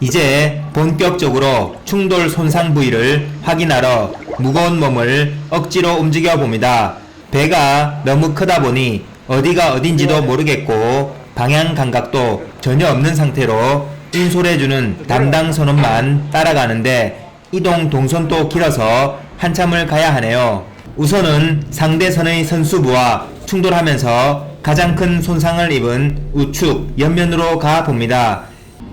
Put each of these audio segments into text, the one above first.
이제 본격적으로 충돌 손상 부위를 확인하러 무거운 몸을 억지로 움직여 봅니다. 배가 너무 크다 보니 어디가 어딘지도 모르겠고 방향 감각도 전혀 없는 상태로 인솔해주는 담당 선원만 따라가는데 이동 동선도 길어서 한참을 가야 하네요. 우선은 상대선의 선수부와 충돌하면서 가장 큰 손상을 입은 우측 옆면으로 가 봅니다.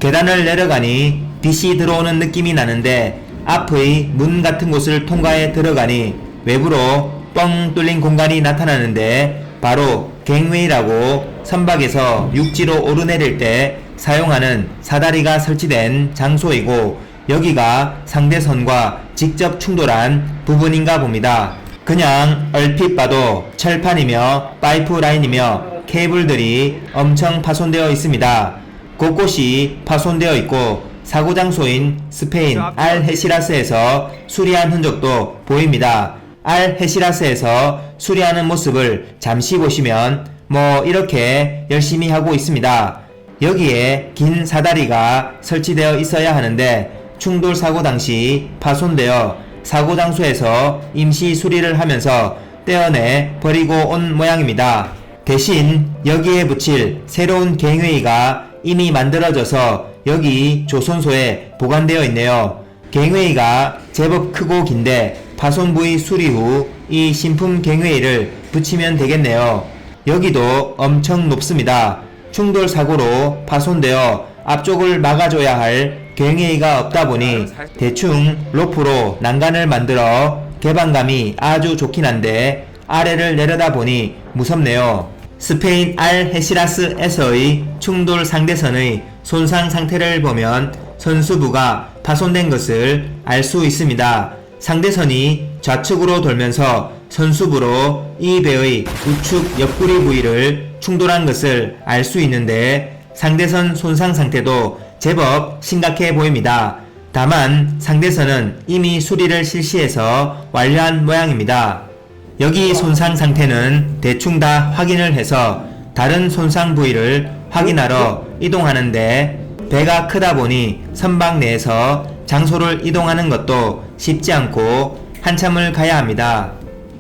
계단을 내려가니 빛이 들어오는 느낌이 나는데 앞의 문 같은 곳을 통과해 들어가니 외부로 뻥 뚫린 공간이 나타나는데 바로 갱웨이라고 선박에서 육지로 오르내릴 때 사용하는 사다리가 설치된 장소이고 여기가 상대선과 직접 충돌한 부분인가 봅니다. 그냥 얼핏 봐도 철판이며 파이프라인이며 케이블들이 엄청 파손되어 있습니다. 곳곳이 파손되어 있고 사고 장소인 스페인 알헤시라스에서 수리한 흔적도 보입니다. 알헤시라스에서 수리하는 모습을 잠시 보시면 뭐 이렇게 열심히 하고 있습니다. 여기에 긴 사다리가 설치되어 있어야 하는데 충돌 사고 당시 파손되어 사고 장소에서 임시 수리를 하면서 떼어내 버리고 온 모양입니다. 대신 여기에 붙일 새로운 갱웨이가 이미 만들어져서 여기 조선소에 보관되어 있네요. 갱웨이가 제법 크고 긴데 파손 부위 수리 후 이 신품 갱웨이를 붙이면 되겠네요. 여기도 엄청 높습니다. 충돌 사고로 파손되어 앞쪽을 막아줘야 할 갱웨이가 없다 보니 대충 로프로 난간을 만들어 개방감이 아주 좋긴 한데 아래를 내려다 보니 무섭네요. 스페인 알 헤시라스에서의 충돌 상대선의 손상 상태를 보면 선수부가 파손된 것을 알 수 있습니다. 상대선이 좌측으로 돌면서 선수부로 이 배의 우측 옆구리 부위를 충돌한 것을 알 수 있는데 상대선 손상 상태도 제법 심각해 보입니다. 다만 상대선은 이미 수리를 실시해서 완료한 모양입니다. 여기 손상 상태는 대충 다 확인을 해서 다른 손상 부위를 확인하러 이동하는데 배가 크다 보니 선박 내에서 장소를 이동하는 것도 쉽지 않고 한참을 가야 합니다.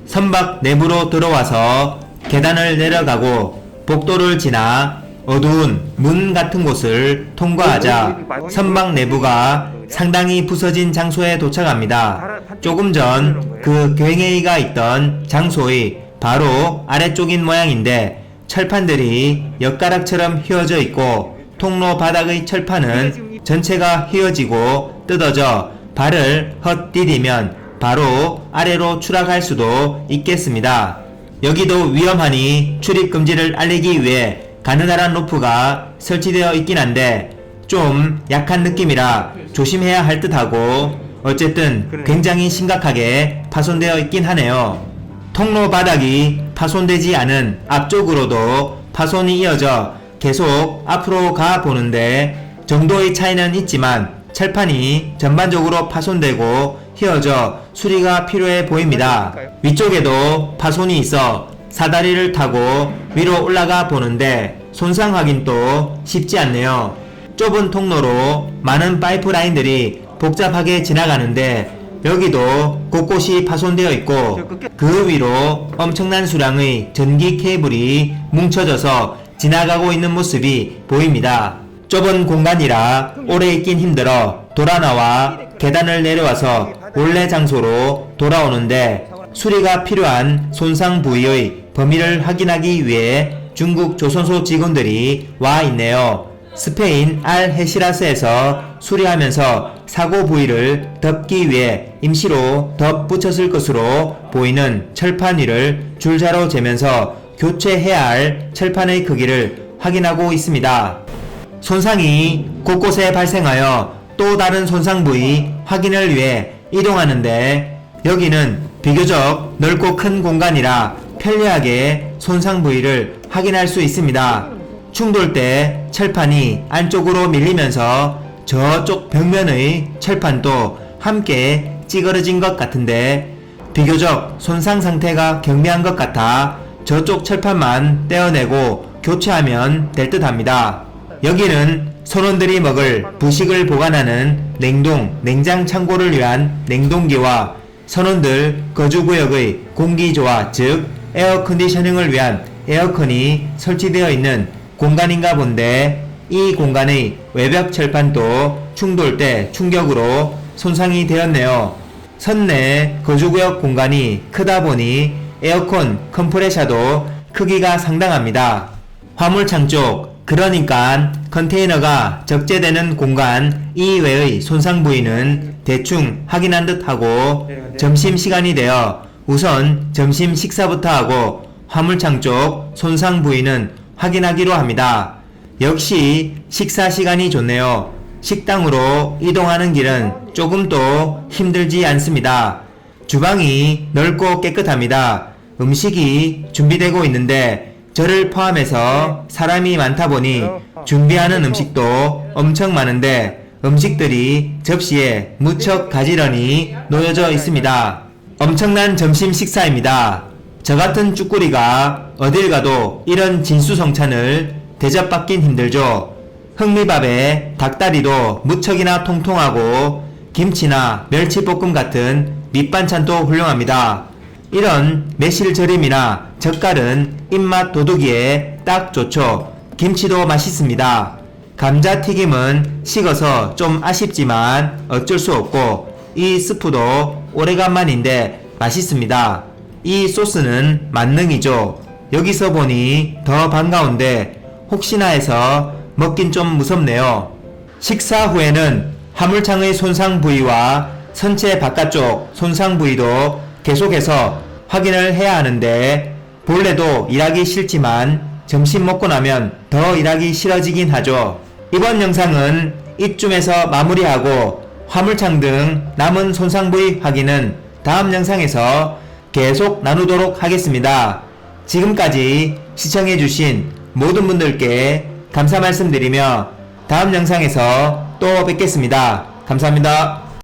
선박 내부로 들어와서 계단을 내려가고 복도를 지나 어두운 문 같은 곳을 통과하자 선박 내부가 상당히 부서진 장소에 도착합니다. 조금 전 그 괭이가 있던 장소의 바로 아래쪽인 모양인데 철판들이 엿가락처럼 휘어져 있고 통로 바닥의 철판은 전체가 휘어지고 뜯어져 발을 헛디디면 바로 아래로 추락할 수도 있겠습니다. 여기도 위험하니 출입 금지를 알리기 위해 가느다란 로프가 설치되어 있긴 한데 좀 약한 느낌이라 조심해야 할 듯하고 어쨌든 굉장히 심각하게 파손되어 있긴 하네요. 통로 바닥이 파손되지 않은 앞쪽으로도 파손이 이어져 계속 앞으로 가 보는데 정도의 차이는 있지만 철판이 전반적으로 파손되고 휘어져 수리가 필요해 보입니다. 위쪽에도 파손이 있어 사다리를 타고 위로 올라가 보는데 손상 확인도 쉽지 않네요. 좁은 통로로 많은 파이프라인들이 복잡하게 지나가는데 여기도 곳곳이 파손되어 있고 그 위로 엄청난 수량의 전기 케이블이 뭉쳐져서 지나가고 있는 모습이 보입니다. 좁은 공간이라 오래 있긴 힘들어 돌아 나와 계단을 내려와서 원래 장소로 돌아오는데 수리가 필요한 손상 부위의 범위를 확인하기 위해 중국 조선소 직원들이 와 있네요. 스페인 알헤시라스에서 수리하면서 사고 부위를 덮기 위해 임시로 덧붙였을 것으로 보이는 철판 위를 줄자로 재면서 교체해야 할 철판의 크기를 확인하고 있습니다. 손상이 곳곳에 발생하여 또 다른 손상 부위 확인을 위해 이동하는데 여기는 비교적 넓고 큰 공간이라 편리하게 손상 부위를 확인할 수 있습니다. 충돌 때 철판이 안쪽으로 밀리면서 저쪽 벽면의 철판도 함께 찌그러진 것 같은데 비교적 손상 상태가 경미한 것 같아 저쪽 철판만 떼어내고 교체하면 될 듯 합니다. 여기는 선원들이 먹을 부식을 보관하는 냉동, 냉장 창고를 위한 냉동기와 선원들 거주구역의 공기조화, 즉 에어컨디셔닝을 위한 에어컨이 설치되어 있는 공간인가 본데 이 공간의 외벽 철판도 충돌 때 충격으로 손상이 되었네요. 선내 거주구역 공간이 크다 보니 에어컨 컴프레셔도 크기가 상당합니다. 화물창 쪽, 그러니까 컨테이너가 적재되는 공간 이외의 손상 부위는 대충 확인한 듯 하고 점심 시간이 되어 우선 점심 식사부터 하고 화물창 쪽 손상 부위는 확인하기로 합니다. 역시 식사 시간이 좋네요. 식당으로 이동하는 길은 조금 도 힘들지 않습니다. 주방이 넓고 깨끗합니다. 음식이 준비되고 있는데 저를 포함해서 사람이 많다 보니 준비하는 음식도 엄청 많은데 음식들이 접시에 무척 가지런히 놓여져 있습니다. 엄청난 점심 식사입니다. 저 같은 쭈꾸리가 어딜 가도 이런 진수성찬을 대접받긴 힘들죠. 흑미밥에 닭다리도 무척이나 통통하고 김치나 멸치볶음 같은 밑반찬도 훌륭합니다. 이런 매실절임이나 젓갈은 입맛 도둑이에 딱 좋죠. 김치도 맛있습니다. 감자튀김은 식어서 좀 아쉽지만 어쩔 수 없고 이 스프도 오래간만인데 맛있습니다. 이 소스는 만능이죠. 여기서 보니 더 반가운데 혹시나 해서 먹긴 좀 무섭네요. 식사 후에는 화물창의 손상 부위와 선체 바깥쪽 손상 부위도 계속해서 확인을 해야 하는데 본래도 일하기 싫지만 점심 먹고 나면 더 일하기 싫어지긴 하죠. 이번 영상은 이쯤에서 마무리하고 화물창 등 남은 손상 부위 확인은 다음 영상에서 계속 나누도록 하겠습니다. 지금까지 시청해주신 모든 분들께 감사 말씀드리며 다음 영상에서 또 뵙겠습니다. 감사합니다.